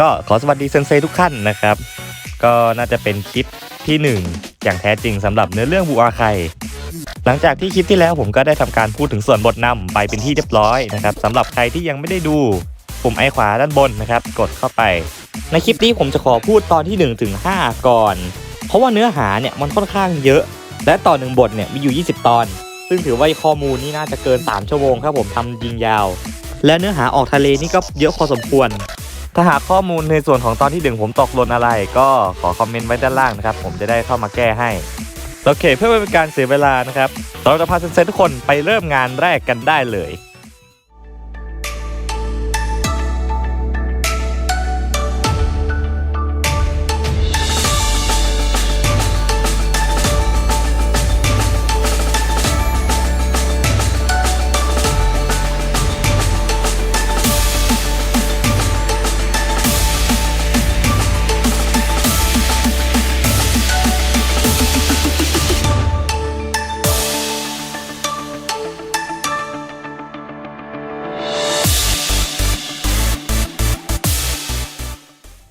ก็ขอสวัสดีเซนเซทุกท่านนะครับ ก็น่าจะเป็นคลิปที่หนึ่งอย่างแท้จริงสำหรับเนื้อเรื่องบูอาไคหลังจากที่คลิปที่แล้วผมก็ได้ทำการพูดถึงส่วนบทนำไปเป็นที่เรียบร้อยนะครับสำหรับใครที่ยังไม่ได้ดูปุ่มไอขวาด้านบนนะครับ กดเข้าไป ในคลิปนี้ผมจะขอพูดตอนที่1ถึง5ก่อน เพราะว่าเนื้อหาเนี่ยมันค่อนข้างเยอะ และต่อหนึ่งบทเนี่ยมีอยู่ 20 ตอน ซึ่งถือว่าข้อมูลนี่น่าจะเกิน 3 ชั่วโมงครับผมทำยิงยาว และเนื้อหาออกทะเลนี่ก็เยอะพอสมควร ถ้าหากข้อมูลในส่วนของตอนที่หนึ่งผมตกหล่นอะไร ก็ขอคอมเมนต์ไว้ด้านล่างนะครับ ผมจะได้เข้ามาแก้ให้โอเค เพื่อไม่เป็นการเสียเวลานะครับเราจะพาเซนเซนทุกคนไปเริ่มงานแรกกันได้เลย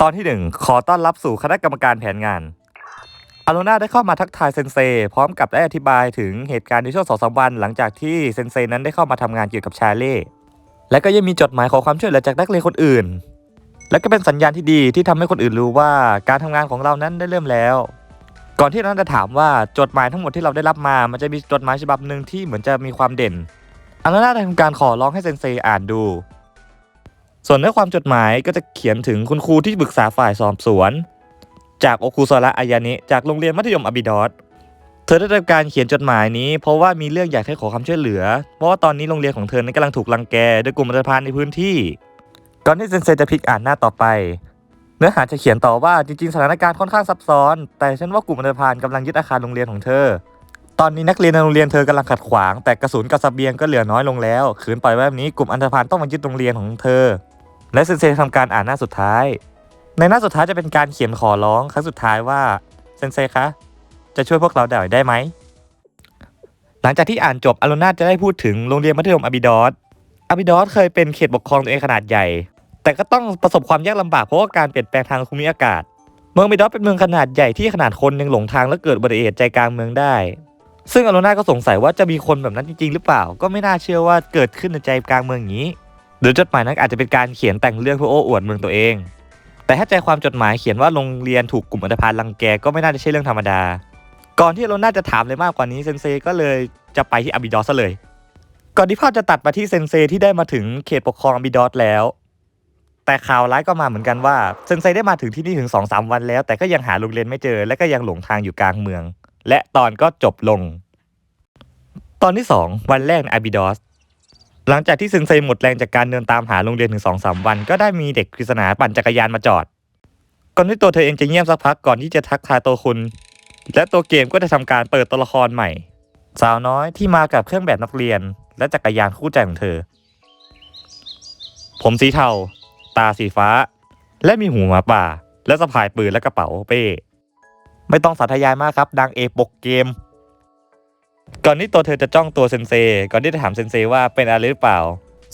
อนที่ 1 ขอต้อนรับสู่คณะกรรมการแผนงานอารุณาได้เข้ามาทักทายเซนเซพร้อมกับได้อธิบายถึงเหตุการณ์ในช่วงสองสามวัน หลังจากที่เซนเซนั้นได้เข้ามาทำงานเกี่ยวกับชาเล่และก็ยังมีจดหมายขอความช่วยเหลือจากนักเรียนคนอื่น และก็เป็นสัญญาณที่ดีที่ทำให้คนอื่นรู้ว่าการทำงานของเรานั้นได้เริ่มแล้ว ก่อนที่เราจะถามว่าจดหมายทั้งหมดที่เราได้รับมา มันจะมีจดหมายฉบับหนึ่งที่เหมือนจะมีความเด่นอารุณาได้ทำการขอร้องให้เซนเซอ่านดู ส่วนเนื้อความจดหมายก็จะเขียนถึงคุณครูที่ปรึกษาฝ่ายสอบสวน จากโอคุซาระอายานิจากโรงเรียนมัธยมอบิดอสเธอได้ทำการเขียนจดหมายนี้ เพราะว่ามีเรื่องอยากให้ขอความช่วยเหลือ เพราะว่าตอนนี้โรงเรียนของเธอนั้นกำลังถูกรังแกโดยกลุ่มอันธพาลในพื้นที่ ก่อนที่เซนเซจะพลิกอ่านหน้าต่อไป เนื้อหาจะเขียนต่อว่าจริงๆสถานการณ์ค่อนข้างซับซ้อน แต่ฉันว่ากลุ่มอันธพาลกำลังยึดอาคารโรงเรียนของเธอ ตอนนี้นักเรียนในโรงเรียนเธอกำลังขัดขวาง แต่กระสุนกับเสบียงก็เหลือน้อยลงแล้วขืนปล่อยไว้แบบนี้กลุ่มอันธพาลต้องมายึดโรงเรียนของเธอ และเซนเซทำการอ่านหน้าสุดท้าย ในหน้าสุดท้ายจะเป็นการเขียนขอร้องครั้งสุดท้ายว่าเซนเซคะจะช่วยพวกเราได้ได้ไหม หลังจากที่อ่านจบอารุณาจะได้พูดถึงโรงเรียนมัธยมอบิดอสอบิดอสเคยเป็นเขตปกครองตัวเองขนาดใหญ่ แต่ก็ต้องประสบความยากลำบากเพราะว่าการเปลี่ยนแปลงทางภูมิอากาศ เมืองอบิดอสเป็นเมืองขนาดใหญ่ที่ขนาดคนยังหลงทางและเกิดอุบัติเหตุใจกลางเมืองได้ ซึ่งอารุณาก็สงสัยว่าจะมีคนแบบนั้นจริงๆ หรือเปล่า ก็ไม่น่าเชื่อว่าเกิดขึ้นในใจกลางเมืองอย่างนี้ รือจดหมายนั้นอาจจะเป็นการเขียนแต่งเรื่องเพื่อโอ้อวดเมืองตัวเอง แต่ถ้าใจความจดหมายเขียนว่าโรงเรียนถูกกลุ่มอันธพาลรังแกก็ไม่น่าจะใช่เรื่องธรรมดา ก่อนที่เราน่าจะถามเลยมากกว่านี้เซนเซก็เลยจะไปที่อาบิดอสเลย ก่อนที่ภาพจะตัดมาที่เซนเซที่ได้มาถึงเขตปกครองอาบิดอสแล้ว แต่ข่าวร้ายก็มาเหมือนกันว่าเซนเซได้มาถึงที่นี่ถึง2อสวันแล้ว แต่ก็ยังหาโรงเรียนไม่เจอ และก็ยังหลงทางอยู่กลางเมือง และตอนก็จบลง ตอนที่ 2 วันแรกในอาบิดอส หลังจากที่เซนเซหมดแรงจากการเดินตามหาโรงเรียนถึงสองสามวัน ก็ได้มีเด็กปริศนาปั่นจักรยานมาจอด ก่อนที่ตัวเธอเองจะเงียบสักพักก่อนที่จะทักทายตัวคุณ และตัวเกมก็ได้ทำการเปิดตัวละครใหม่ สาวน้อยที่มากับเครื่องแบบนักเรียน และจักรยานคู่ใจของเธอ ผมสีเทา ตาสีฟ้า และมีหูหมาป่า และสะพายปืนและกระเป๋าเป้ ไม่ต้องสาธยายมากครับดังเอปกเกม ก่อนที่ตัวเธอจะจ้องตัวเซนเซก่อนที่จะถามเซนเซว่าเป็นอะไรหรือเปล่า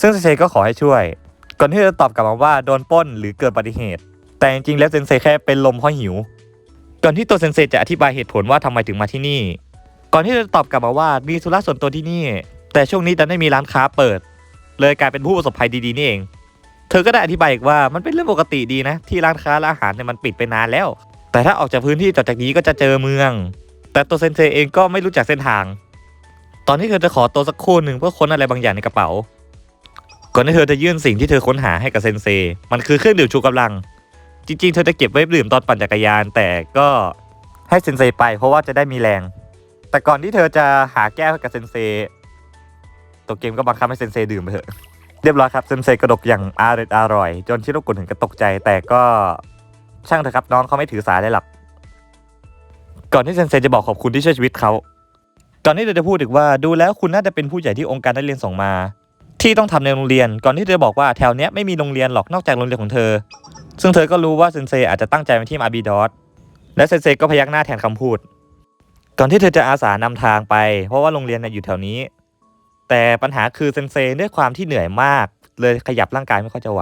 ซึ่งเซนเซก็ขอให้ช่วย ก่อนที่จะตอบกลับมาว่าโดนป้นหรือเกิดอุบัติเหตุ แต่จริงๆแล้วเซนเซแค่เป็นลมเพราะหิว ก่อนที่ตัวเซนเซจะอธิบายเหตุผลว่าทำไมถึงมาที่นี่ ก่อนที่จะตอบกลับมาว่ามีธุระส่วนตัวที่นี่ แต่ช่วงนี้ดันไม่มีร้านค้าเปิด เลยกลายเป็นผู้ประสบภัยดีๆนี่เอง เธอก็ได้อธิบายอีกว่ามันเป็นเรื่องปกติดีนะ ที่ร้านค้าและอาหารเนี่ยมันปิดไปนานแล้ว แต่ถ้าออกจากพื้นที่ต่อจากนี้ก็จะเจอเมือง แต่ตัวเซนเซเองก็ไม่รู้จักเส้นทาง ตอนที่เธอจะขอตัวสักครู่หนึ่งเพื่อค้นอะไรบางอย่างในกระเป๋า ก่อนที่เธอจะยื่นสิ่งที่เธอค้นหาให้กับเซนเซ มันคือเครื่องดื่มชูกำลัง จริง ๆ เธอจะเก็บไว้ดื่มตอนปั่นจักรยาน แต่ก็ให้เซนเซไปเพราะว่าจะได้มีแรง แต่ก่อนที่เธอจะหาแก้วให้กับเซนเซ ตัวเกมก็บังคับให้เซนเซดื่มไปเถอะ เรียบร้อยครับเซนเซกระดกอย่างอร่อยอร่อย จนชิโรกุนถึงกระตกใจ แต่ก็ช่างเถอะครับน้องเขาไม่ถือสาได้หรอก ก่อนที่เซนเซจะบอกขอบคุณที่ช่วยชีวิตเขา ก่อนที่เธอจะพูดอีกว่าดูแล้วคุณน่าจะเป็นผู้ใหญ่ที่องค์การนักเรียนส่งมา ที่ต้องทำในโรงเรียน ก่อนที่เธอบอกว่าแถวเนี้ยไม่มีโรงเรียนหรอกนอกจากโรงเรียนของเธอ ซึ่งเธอก็รู้ว่าเซนเซอาจจะตั้งใจมาที่อาบีดอสและเซนเซก็พยักหน้าแทนคำพูด ก่อนที่เธอจะอาสานำทางไป เพราะว่าโรงเรียนน่ะอยู่แถวนี้ แต่ปัญหาคือเซนเซด้วยความที่เหนื่อยมาก เลยขยับร่างกายไม่ค่อยจะไหว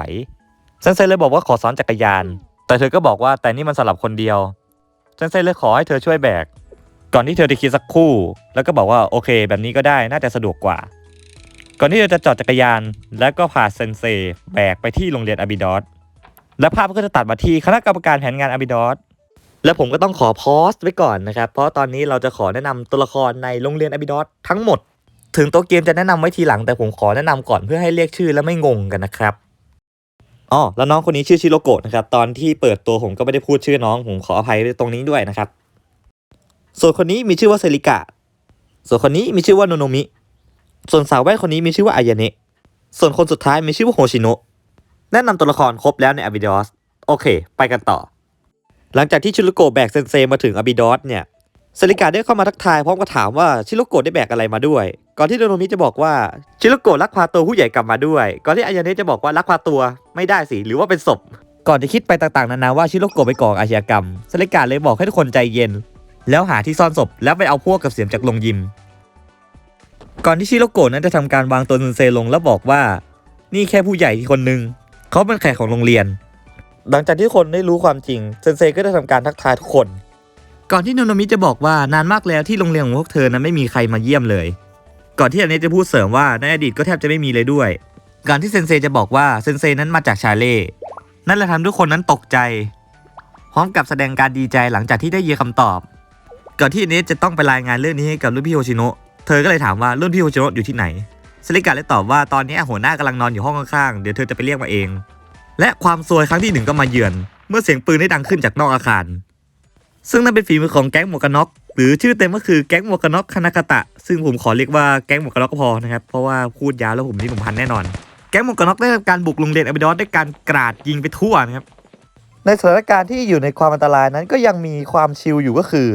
เซนเซเลยบอกว่าขอซ้อนจักรยาน แต่เธอก็บอกว่าแต่นี่มันสำหรับคนเดียว เซนเซเลยขอให้เธอช่วยแบก ก่อนที่เธอจะคิดสักครู่ แล้วก็บอกว่าโอเค แบบนี้ก็ได้น่าจะสะดวกกว่า ก่อนที่เธอจะจอดจักรยาน แล้วก็พาเซนเซแบกไปที่โรงเรียนอาบิดอสและภาพก็จะตัดมาที่คณะกรรมการแผนงานอาบิดอสและผมก็ต้องขอพอสไว้ก่อนนะครับ เพราะตอนนี้เราจะขอแนะนำตัวละครในโรงเรียนอาบิดอสทั้งหมด ถึงตัวเกมจะแนะนำไว้ทีหลังแต่ผมขอแนะนำก่อนเพื่อให้เรียกชื่อและไม่งงกันนะครับ อ๋อแล้วน้องคนนี้ชื่อชิโรโกะนะครับตอนที่เปิดตัวผมก็ไม่ได้พูดชื่อน้องผมขออภัยตรงนี้ด้วยนะครับ ส่วนคนนี้มีชื่อว่าเซริกะ ส่วนคนนี้มีชื่อว่าโนโนมิ ส่วนสาวแว่นคนนี้มีชื่อว่าอายาเนะส่วนคนสุดท้ายมีชื่อว่าโฮชิโนะแนะนำตัวละครครบแล้วในอาบิดอสโอเค ไปกันต่อ หลังจากที่ชิโรโกะแบกเซนเซมาถึงอาบิดอสเนี่ยเซริกาได้เข้ามาทักทายพร้อมกับถามว่าชิโรโกะได้แบกอะไรมาด้วย ก่อนที่โดโนมิจะบอกว่าชิโรโกะลักพาตัวผู้ใหญ่กลับมาด้วย ก่อนที่อายาเนะจะบอกว่าลักพาตัวไม่ได้สิหรือว่าเป็นศพ ก่อนจะคิดไปต่างๆนานาว่าชิโรโกะไปก่ออาชญากรรมเซริกาเลยบอกให้ทุกคนใจเย็น แล้วหาที่ซ่อนศพแล้วไปเอาพวกกับเสียมจากลงยิม ก่อนที่ชิโรโกะนั้นจะทำการวางตัวเซนเซลงแล้วบอกว่า นี่แค่ผู้ใหญ่ที่คนหนึ่งเขาเป็นแขกของโรงเรียน หลังจากที่คนได้รู้ความจริงเซนเซก็ได้ทำการทักทายทุกคน ก่อนที่โนโนมิจะบอกว่านานมากแล้วที่โรงเรียนของพวกเธอนั้นไม่มีใครมาเยี่ยมเลย ก่อนที่อันนี้จะพูดเสริมว่าในอดีตก็แทบจะไม่มีเลยด้วยก่อนที่เซนเซจะบอกว่าเซนเซนั้นมาจากชาเล่นั่นแหละทำทุกคนนั้นตกใจ พร้อมกับแสดงการดีใจหลังจากที่ได้ยินคำตอบ ก่อนที่อันนี้จะต้องไปรายงานเรื่องนี้ให้กับรุ่นพี่โฮชิโนะเธอก็เลยถามว่ารุ่นพี่โฮชิโนะอยู่ที่ไหนเซริกาเลยตอบว่าตอนนี้หัวหน้ากำลังนอนอยู่ห้องข้างๆเดี๋ยวเธอจะไปเรียกมาเอง และความซวยครั้งที่หนึ่งก็มาเยือน เมื่อเสียงปืนได้ดังขึ้นจากนอกอาคาร ซึ่งนั่นเป็นฝีมือของแก๊งหมวกกันน็อก หรือชื่อเต็มก็คือแก๊งหมวกกันน็อกคานากาตะ ซึ่งผมขอเรียกว่าแก๊งหมวกกันน็อกก็พอนะครับ เพราะว่าพูดยาวแล้วผมนี่ผมพันแน่นอน แก๊งหมวกกันน็อกได้ทำการบุกโรงเรียนอบิดอสด้วยการกราดยิงไปทั่วนะครับ ในสถานการณ์ที่อยู่ในความอันตรายนั้นก็ยังมีความชิลอยู่ก็คือ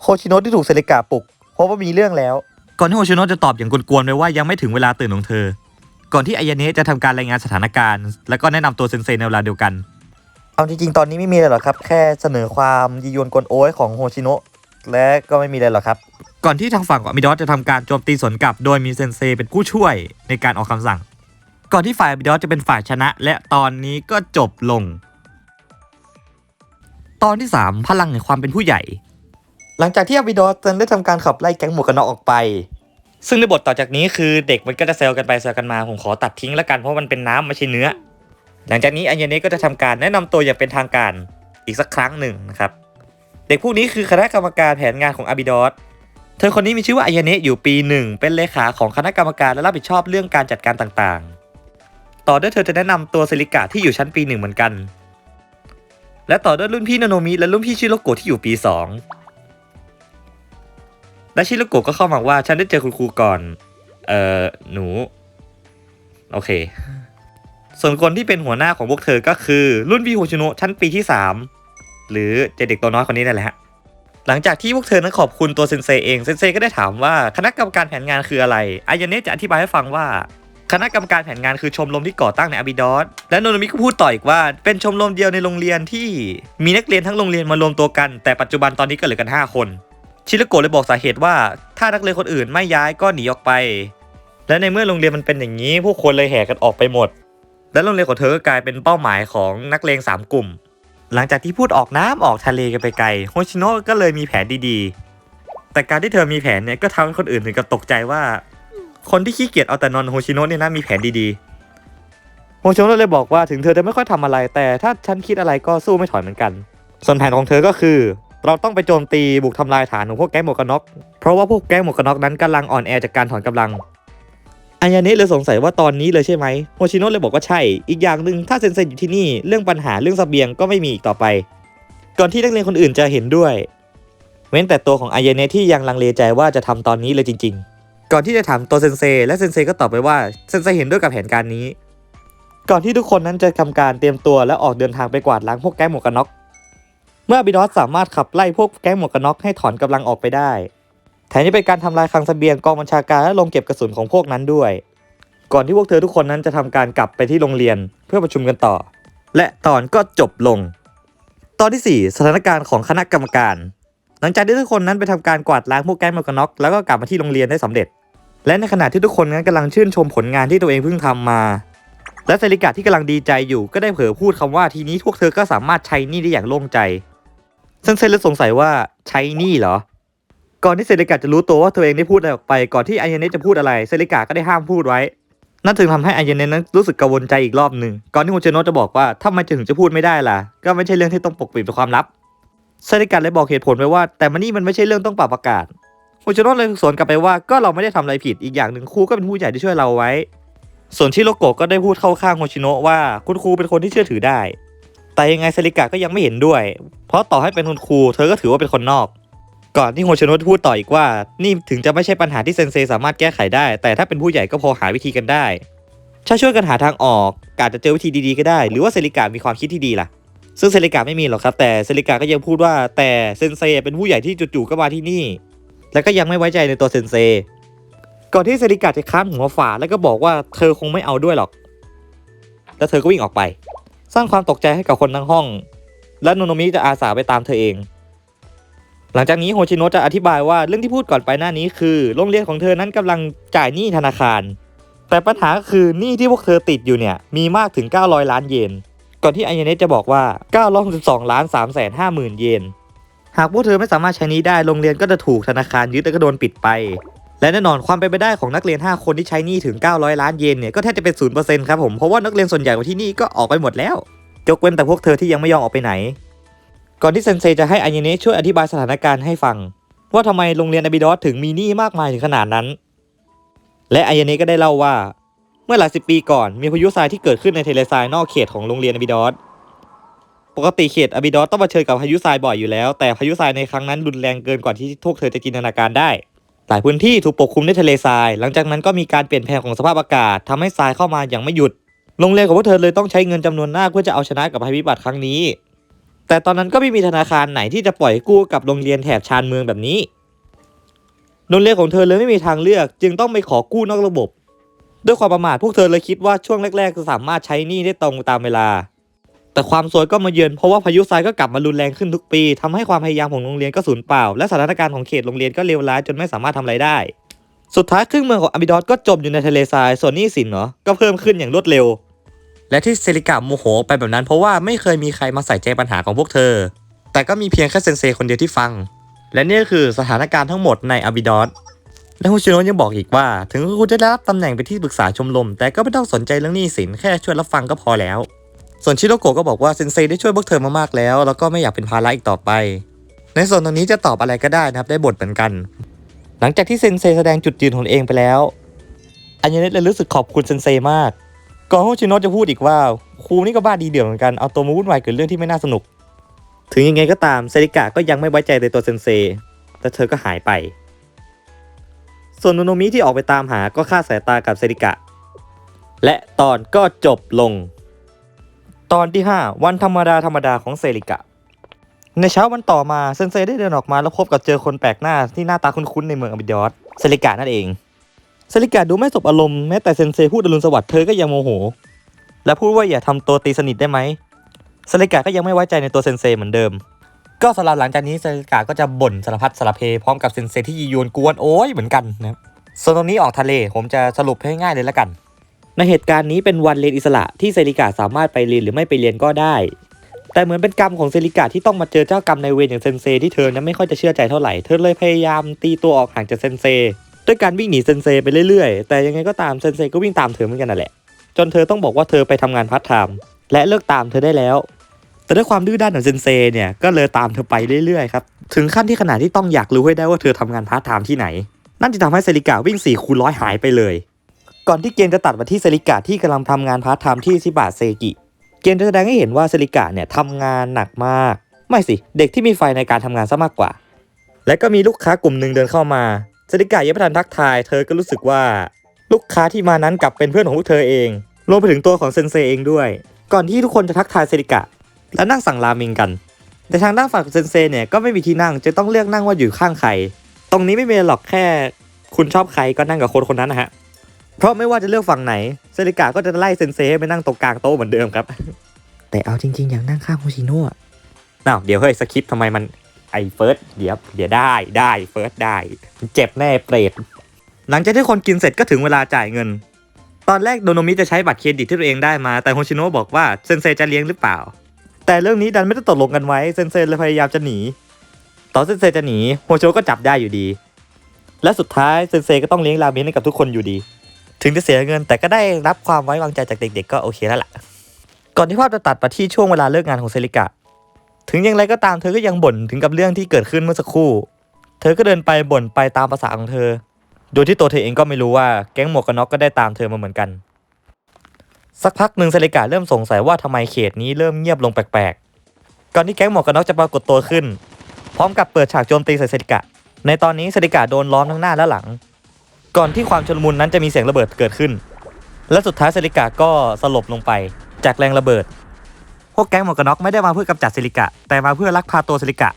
โคชิโนะที่ถูกเซเลกาปลุกเพราะว่ามีเรื่องแล้ว ก่อนที่โคชิโนะจะตอบอย่างกวนๆไปว่ายังไม่ถึงเวลาตื่นของเธอ ก่อนที่อายาเนะจะทำการรายงานสถานการณ์ แล้วก็แนะนำตัวเซนเซในเวลาเดียวกัน เอาจริงๆตอนนี้ไม่มีอะไรหรอกครับ แค่เสนอความยียวนกวนโอ้ยของโฮชิโนะ และก็ไม่มีอะไรหรอกครับ ก่อนที่ทางฝั่งของอามิดอสจะทำการโจมตีสวนกลับ โดยมีเซนเซเป็นผู้ช่วยในการออกคำสั่ง ก่อนที่ฝ่ายอามิดอสจะเป็นฝ่ายชนะ และตอนนี้ก็จบลง ตอนที่ 3 พลังแห่งความเป็นผู้ใหญ่ หลังจากที่อาบิดอสได้ทำการขับไล่แก๊งหมวกกันน็อกออกไปซึ่งในบทต่อจากนี้คือเด็กมันก็จะแซวกันไปแซวกันมาผมขอตัดทิ้งแล้วกันเพราะมันเป็นน้ำไม่ใช่เนื้อ หลังจากนี้อัญญาเนะก็จะทำการแนะนำตัวอย่างเป็นทางการอีกสักครั้งหนึ่งนะครับเด็กพวกนี้คือคณะกรรมการแผนงานของอาบิดอสเธอคนนี้มีชื่อว่าอัญญาเนะอยู่ปีหนึ่งเป็นเลขาของคณะกรรมการและรับผิดชอบเรื่องการจัดการต่างๆ ต่อด้วยเธอจะแนะนำตัวเซริกะที่อยู่ชั้นปีหนึ่งเหมือนกัน และต่อด้วยรุ่นพี่นาโนมิและรุ่นพี่ชิโรโกะที่อยู่ปีสองและชิโรโกะก็เข้ามาว่าฉันได้เจอคุณครูก่อน เอ่อ หนู โอเค ส่วนคนที่เป็นหัวหน้าของพวกเธอก็คือ รุ่นพี่โฮชิโนะชั้นปีที่3 หรือเด็กตัวน้อยคนนี้นั่นแหละฮะหลังจากที่พวกเธอนั้นขอบคุณตัวเซนเซเองเซนเซก็ได้ถามว่าคณะกรรมการแผนงานคืออะไรอายาเนะจะอธิบายให้ฟังว่า คณะกรรมการแผนงานคือชมรมที่ก่อตั้งในอาบิดอสและโนโนมิก็พูดต่ออีกว่า เป็นชมรมเดียวในโรงเรียนที่มีนักเรียนทั้งโรงเรียนมารวมตัวกันแต่ปัจจุบันตอนนี้ก็เหลือกัน 5 คน ชิรโกะเลยบอกสาเหตุว่า ถ้านักเรียนคนอื่นไม่ย้ายก็หนีออกไป และในเมื่อโรงเรียนมันเป็นอย่างนี้ ผู้คนเลยแห่กันออกไปหมด และโรงเรียนของเธอก็กลายเป็นเป้าหมายของนักเลงสามกลุ่ม หลังจากที่พูดออกน้ำออกทะเลกันไปไกลโฮชิโนะก็เลยมีแผนดีๆ แต่การที่เธอมีแผนเนี่ยก็ทำให้คนอื่นถึงกับตกใจว่า คนที่ขี้เกียจเอาแต่นอนโฮชิโนะเนี่ยนะมีแผนดีๆโฮชิโนะเลยบอกว่าถึงเธอจะไม่ค่อยทำอะไร แต่ถ้าฉันคิดอะไรก็สู้ไม่ถอยเหมือนกัน ส่วนแผนของเธอก็คือ เราต้องไปโจมตีบุกทำลายฐานของพวกแก๊งหมวกกันน็อกเพราะว่าพวกแก๊งหมวกกันน็อกนั้นกำลังอ่อนแอจากการถอนกำลัง อายาเนะเลยสงสัยว่าตอนนี้เลยใช่ไหมโฮชิโนะเลยบอกว่าใช่ อีกอย่างหนึ่งถ้าเซนเซอยู่ที่นี่เรื่องปัญหาเรื่องเสบียงก็ไม่มีอีกต่อไป ก่อนที่นักเรียนคนอื่นจะเห็นด้วย เว้นแต่ตัวของอายาเนะที่ยังลังเลใจว่าจะทำตอนนี้เลยจริง ๆ ก่อนที่จะถามตัวเซนเซและเซนเซก็ตอบไปว่าเซนเซเห็นด้วยกับแผนการนี้ ก่อนที่ทุกคนนั้นจะทำการเตรียมตัวและออกเดินทางไปกวาดล้างพวกแก๊งหมวกกันน็อก เมื่อบิดอสสามารถขับไล่พวกแก๊งหมวกกันน็อกให้ถอนกำลังออกไปได้ แถมยังเป็นการทำลายคลังเสบียงกองบัญชาการและลงเก็บกระสุนของพวกนั้นด้วย ก่อนที่พวกเธอทุกคนนั้นจะทำการกลับไปที่โรงเรียนเพื่อประชุมกันต่อ และตอนก็จบลง ตอนที่ 4 สถานการณ์ของคณะกรรมการ หลังจากที่ทุกคนนั้นไปทำการกวาดล้างพวกแก๊งมวกกันน็อกแล้วก็กลับมาที่โรงเรียนได้สำเร็จ และในขณะที่ทุกคนนั้นกำลังชื่นชมผลงานที่ตัวเองเพิ่งทำมา และเซริกะที่กำลังดีใจอยู่ก็ได้เผลอพูดคำว่าทีนี้พวกเธอก็สามารถใช้นี่ได้อย่างโล่งใจเซนเซเลยสงสัยว่าใช้นี่เหรอ ก่อนที่เซริกะจะรู้ตัวว่าตัวเองได้พูดอะไรออกไปก่อนที่ไอายเนจะพูดอะไรเซริกะก็ได้ห้ามพูดไว้ นั่นถึงทำให้ไอายเนนั้นรู้สึกกังวลใจอีกรอบหนึ่งก่อนที่โฮเชโนะจะบอกว่าถ้ามันจะถึงจะพูดไม่ได้ล่ะ ก็ไม่ใช่เรื่องที่ต้องปกปิดเป็นความลับเซริกะเลยบอกเหตุผลไปว่า แต่มันนี่มันไม่ใช่เรื่องต้องปรับประกาศโฮเชโนะเลยสวนกลับไปว่าก็เราไม่ได้ทำอะไรผิดอีกอย่างหนึ่งครูก็เป็นผู้ใหญ่ที่ช่วยเราไว้ ส่วนชิโรโกก็ได้พูดเข้าข้างโฮชิโนะว่าคุณครูเป็นคนที่เชื่อถือได้ แต่ยังไงเซริกะก็ยังไม่เห็นด้วย เพราะต่อให้เป็นคุณครูเธอก็ถือว่าเป็นคนนอก ก่อนที่โฮชโนะพูดต่ออีกว่า นี่ถึงจะไม่ใช่ปัญหาที่เซนเซสามารถแก้ไขได้ แต่ถ้าเป็นผู้ใหญ่ก็พอหาวิธีกันได้ถ้าช่วยกันหาทางออกอาจจะเจอวิธีดีๆก็ได้ หรือว่าเซริกะมีความคิดที่ดีล่ะ ซึ่งเซริกะไม่มีหรอกครับ แต่เซริกะก็ยังพูดว่าแต่เซนเซเป็นผู้ใหญ่ที่จู่ๆก็มาที่นี่ และก็ยังไม่ไว้ใจในตัวเซนเซ ก่อนที่เซริกะจะค้านหัวฝาแล้วก็บอกว่าเธอคงไม่เอาด้วยหรอก แล้วเธอก็วิ่งออกไป สร้างความตกใจให้กับคนทั้งห้อง และโนโนมิจะอาสาไปตามเธอเอง หลังจากนี้โฮชิโนะจะอธิบายว่าเรื่องที่พูดก่อนไปหน้านี้คือโรงเรียนของเธอนั้นกำลังจ่ายหนี้ธนาคาร แต่ปัญหาคือหนี้ที่พวกเธอติดอยู่เนี่ยมีมากถึง 900 ล้านเยน ก่อนที่อายเนตจะบอกว่า 962ล้าน3 5 0 0 0 0 เยน หากพวกเธอไม่สามารถใช้หนี้ได้โรงเรียนก็จะถูกธนาคารยึดและก็โดนปิดไป และแน่นอนความเป็นไปได้ของนักเรียน 5 คนที่ใช้หนี้ถึง 900 ล้านเยนเนี่ยก็แทบจะเป็น0%ครับผมเพราะว่านักเรียนส่วนใหญ่ของที่นี่ก็ออกไปหมดแล้วยกเว้นแต่พวกเธอที่ยังไม่ยอมออกไปไหน ก่อนที่เซนเซจะให้อายเนะช่วยอธิบายสถานการณ์ให้ฟัง ว่าทำไมโรงเรียนอบิดอสถึงมีหนี้มากมายถึงขนาดนั้น และอายเนะก็ได้เล่าว่า เมื่อหลายสิบปีก่อนมีพายุทรายที่เกิดขึ้นในทะเลทรายนอกเขตของโรงเรียนอบิดอสปกติเขตอบิดอสต้องเผชิญกับพายุทรายบ่อยอยู่แล้ว แต่พายุทรายในครั้งนั้นรุนแรงเกินกว่าที่พวกเธอจะจินตนาการได้ หลายพื้นที่ถูกปกคลุมด้วยทะเลทราย หลังจากนั้นก็มีการเปลี่ยนแปลงของสภาพอากาศทำให้ทรายเข้ามาอย่างไม่หยุด โรงเรียนของพวกเธอเลยต้องใช้เงินจำนวนมากเพื่อจะเอาชนะกับภัยพิบัติครั้งนี้ แต่ตอนนั้นก็ไม่มีธนาคารไหนที่จะปล่อยกู้กับโรงเรียนแถบชานเมืองแบบนี้ โรงเรียนของเธอเลยไม่มีทางเลือก จึงต้องไปขอกู้นอกระบบ ด้วยความประมาทพวกเธอเลยคิดว่าช่วงแรกๆจะสามารถใช้หนี้ได้ตรงตามเวลา แต่ความสวยก็มาเยือนเพราะว่าพายุทรายก็กลับมารุนแรงขึ้นทุกปีทำให้ความพยายามของโรงเรียนก็สูญเปล่า และสถานการณ์ของเขตโรงเรียนก็เลวร้ายจนไม่สามารถทำอะไรได้ สุดท้ายครึ่งเมืองของอาบิดอสก็จมอยู่ในทะเลทรายส่วนหนี้สินเนาะก็เพิ่มขึ้นอย่างรวดเร็ว และที่เซริกะโมโหไปแบบนั้นเพราะว่าไม่เคยมีใครมาใส่ใจปัญหาของพวกเธอ แต่ก็มีเพียงแค่เซนเซคนเดียวที่ฟัง และนี่คือสถานการณ์ทั้งหมดในอาบิดอสและฮุชิโนะยังบอกอีกว่า ถึงคุณจะได้รับตำแหน่งเป็นที่ปรึกษาชมรมแต่ก็ไม่ต้องสนใจเรื่องหนี้สินแค่ช่วยรับฟังก็พอแล้ว ส่วนชิโรโกะก็บอกว่าเซนเซได้ช่วยพวกเธอมามากแล้ว แล้วก็ไม่อยากเป็นภาระอีกต่อไป ในส่วนตรงนี้จะตอบอะไรก็ได้นะครับได้บทเหมือนกัน หลังจากที่เซนเซแสดงจุดยืนของเองไปแล้วอัญญเนตเลยรู้สึกขอบคุณเซนเซมาก ก่อนฮุชิโนะจะพูดอีกว่าครูนี่ก็บ้าดีเดือดเหมือนกันเอาตัวมาวุ่นวายเกิดเรื่องที่ไม่น่าสนุก ถึงยังไงก็ตามเซริกะก็ยังไม่ไว้ใจในตัวเซนเซแต่เธอก็หายไป ส่วนโนโนมิที่ออกไปตามหาก็ฆ่าสายตากับเซริกะ และตอนก็จบลง ตอนที่ 5 วันธรรมดาธรรมดาของเซริกะ ในเช้าวันต่อมาเซนเซได้เดินออกมาแล้วพบกับเจอคนแปลกหน้าที่หน้าตาคุ้นๆในเมืองอบิดอสเซริกะนั่นเอง เซริกะดูไม่สบอารมณ์แม้แต่เซนเซพูดอรุณสวัสดิ์เธอก็ยังโมโห และพูดว่าอย่าทำตัวตีสนิทได้ไหมเซริกะก็ยังไม่ไว้ใจในตัวเซนเซเหมือนเดิม ก็สำหรับหลังจากนี้เซริกะก็จะบ่นสารพัดสารเพพร้อมกับเซนเซที่ยียวนกวนโอ้ยเหมือนกันนะส่วนตรงนี้ออกทะเลผมจะสรุปให้ง่ายเลยละกัน ในเหตุการณ์นี้เป็นวันเรียนอิสระที่เซริกะสามารถไปเรียนหรือไม่ไปเรียนก็ได้ แต่เหมือนเป็นกรรมของเซริกะที่ต้องมาเจอเจ้ากรรมในเวรอย่างเซนเซที่เธอนั้นไม่ค่อยจะเชื่อใจเท่าไหร่ เธอเลยพยายามตีตัวออกห่างจากเซนเซ ด้วยการวิ่งหนีเซนเซไปเรื่อยๆ แต่ยังไงก็ตามเซนเซก็วิ่งตามเธอเหมือนกันนั่นแหละ จนเธอต้องบอกว่าเธอไปทำงานพาร์ทไทม์และเลิกตามเธอได้แล้ว แต่ด้วยความดื้อด้านของเซนเซเนี่ยก็เลยตามเธอไปเรื่อยๆครับ ถึงขั้นที่ขนาดที่ต้องอยากรู้ให้ได้ว่าเธอทำงานพาร์ทไทม์ที่ไหน นั่นจะทำให้เซริกะวิ่ง4คูณร้อยหายไปเลย ก่อนที่เกมจะตัดมาที่เซริกะที่กำลังทำงานพาร์ทไทม์ที่ชิบะเซกิ เกมจะแสดงให้เห็นว่าเซริกะเนี่ยทำงานหนักมาก ไม่สิ เด็กที่มีไฟในการทำงานซะมากกว่า และก็มีลูกค้ากลุ่มหนึ่งเดินเข้ามา เซริกะยังไม่ทันทักทาย เธอก็รู้สึกว่าลูกค้าที่มานั้นกลับเป็นเพื่อนของพวกเธอเอง รวมไปถึงตัวของเซนเซเองด้วย ก่อนที่ทุกคนจะทักทายเซริกะ และนั่งสั่งราเมงกัน แต่ทางด้านฝั่งเซนเซเนี่ยก็ไม่มีที่นั่งจะต้องเลือกนั่งว่าอยู่ข้างใคร ตรงนี้ไม่มีหรอกแค่ คุณชอบใครก็นั่งกับคนคนนั้นนะฮะ เพราะไม่ว่าจะเลือกฝั่งไหนเซริกะก็จะไล่เซนเซให้ไปนั่งตรงกลางโต๊ะเหมือนเดิมครับ แต่เอาจริงๆ อย่ากนั่งข้างโฮชิโนะอ้าเดี๋ยวเฮ้ยสคริปต์ทำไมมัน ไอเฟิร์สเดี๋ยวเดี๋ยวได้ได้เฟิร์สได้ เจ็บแน่เปรตหลังจากที่คนกินเสร็จก็ถึงเวลาจ่ายเงิน ตอนแรกโดโนมิจะใช้บัตรเครดิตที่ตัวเองได้มาแต่โฮชิโนะบอกว่าเซนเซจะเลี้ยงหรือเปล่า แต่เรื่องนี้ดันไม่ได้ตกลงกันไว้เซนเซเลยพยายามจะหนีตอนเซนเซจะหนีโฮชิโนะก็จับได้อยู่ดี และสุดท้ายเซนเซก็ต้องเลี้ยงราเมนให้กับทุกคนอยู่ดี ถึงจะเสียเงินแต่ก็ได้รับความไว้วางใจจากเด็ก ๆ ก็โอเคแล้วล่ะก่อนที่ภาพจะตัดไปที่ช่วงเวลาเลิกงานของเซริกะ ถึงอย่างไรก็ตามเธอก็ยังบ่นถึงกับเรื่องที่เกิดขึ้นเมื่อสักครู่ เธอก็เดินไปบ่นไปตามภาษาของเธอ โดยที่ตัวเธอเองก็ไม่รู้ว่าแก๊งหมวกกันน็อกก็ได้ตามเธอมาเหมือนกัน สักพักหนึ่งเซริกะเริ่มสงสัยว่าทำไมเขตนี้เริ่มเงียบลงแปลกๆ ก่อนที่แก๊งหมวกกันน็อกจะปรากฏตัวขึ้น พร้อมกับเปิดฉากโจมตีใส่เซริกะในตอนนี้เซริกะโดนล้อมทั้งหน้าและหลัง ก่อนที่ความชุลมุนนั้นจะมีเสียงระเบิดเกิดขึ้น และสุดท้ายเซริกะก็สลบลงไปจากแรงระเบิด พวกแก๊งหมวกกันน็อกไม่ได้มาเพื่อกำจัดเซริกะ แต่มาเพื่อลักพาตัวเซริกะ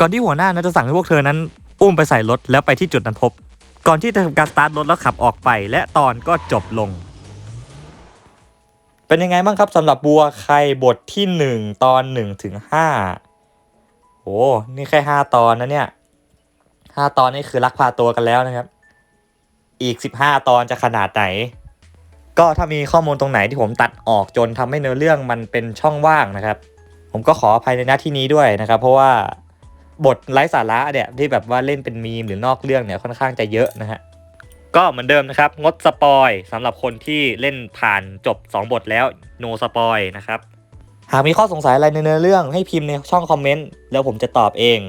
ก่อนที่หัวหน้านั้นจะสั่งให้พวกเธอนั้น อุ้มไปใส่รถแล้วไปที่จุดนั้นพบ ก่อนที่จะทำการสตาร์ทรถแล้วขับออกไป และตอนก็จบลง เป็นยังไงบ้างครับสำหรับบัวใครบทที่หนึ่งตอนหนึ่งถึงห้าโอ้นี่แค่ห้าตอนนะเนี่ยห้าตอนนี่คือลักพาตัวกันแล้วนะครับ อีกสิบห้าตอนจะขนาดไหน ก็ถ้ามีข้อมูลตรงไหนที่ผมตัดออกจนทำให้เนื้อเรื่องมันเป็นช่องว่างนะครับ ผมก็ขออภัยในหน้าที่นี้ด้วยนะครับ เพราะว่าบทไร้สาระเนี่ยที่แบบว่าเล่นเป็นมีมหรือนอกเรื่องเนี่ยค่อนข้างจะเยอะนะฮะก็เหมือนเดิมนะครับ งดสปอยสำหรับคนที่เล่นผ่านจบ 2 บทแล้ว no สปอยนะครับ หากมีข้อสงสัยอะไรในเนื้อเรื่องให้พิมพ์ในช่องคอมเมนต์แล้วผมจะตอบเอง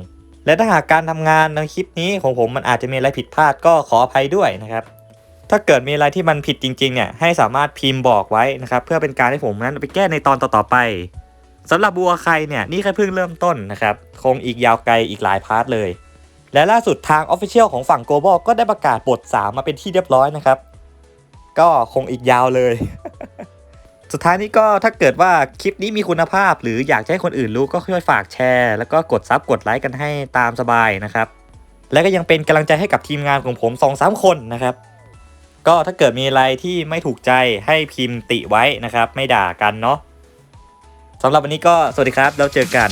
และถ้าหากการทำงานในคลิปนี้ของผมมันอาจจะมีอะไรผิดพลาดก็ขออภัยด้วยนะครับ ถ้าเกิดมีอะไรที่มันผิดจริงๆเนี่ยให้สามารถพิมพ์บอกไว้นะครับเพื่อเป็นการให้ผมนั้นไปแก้ในตอนต่อๆไปสำหรับบัวใครเนี่ยนี่แค่เพิ่งเริ่มต้นนะครับคงอีกยาวไกลอีกหลายพาร์ทเลย และล่าสุดทาง Official ของฝั่ง Global ก็ได้ประกาศบท 3 มาเป็นที่เรียบร้อยนะครับ ก็คงอีกยาวเลย สุดท้ายนี้ก็ถ้าเกิดว่าคลิปนี้มีคุณภาพ หรืออยากให้คนอื่นรู้ก็ช่วยฝากแชร์ แล้วก็กดซับกดไลค์กันให้ตามสบายนะครับ และก็ยังเป็นกำลังใจให้กับทีมงานของผม2อสคนนะครับ ก็ถ้าเกิดมีอะไรที่ไม่ถูกใจให้พิมพ์ติไว้นะครับ ไม่ด่ากันเนาะสำหรับวันนี้ก็สวัสดีครับ แล้วเจอกัน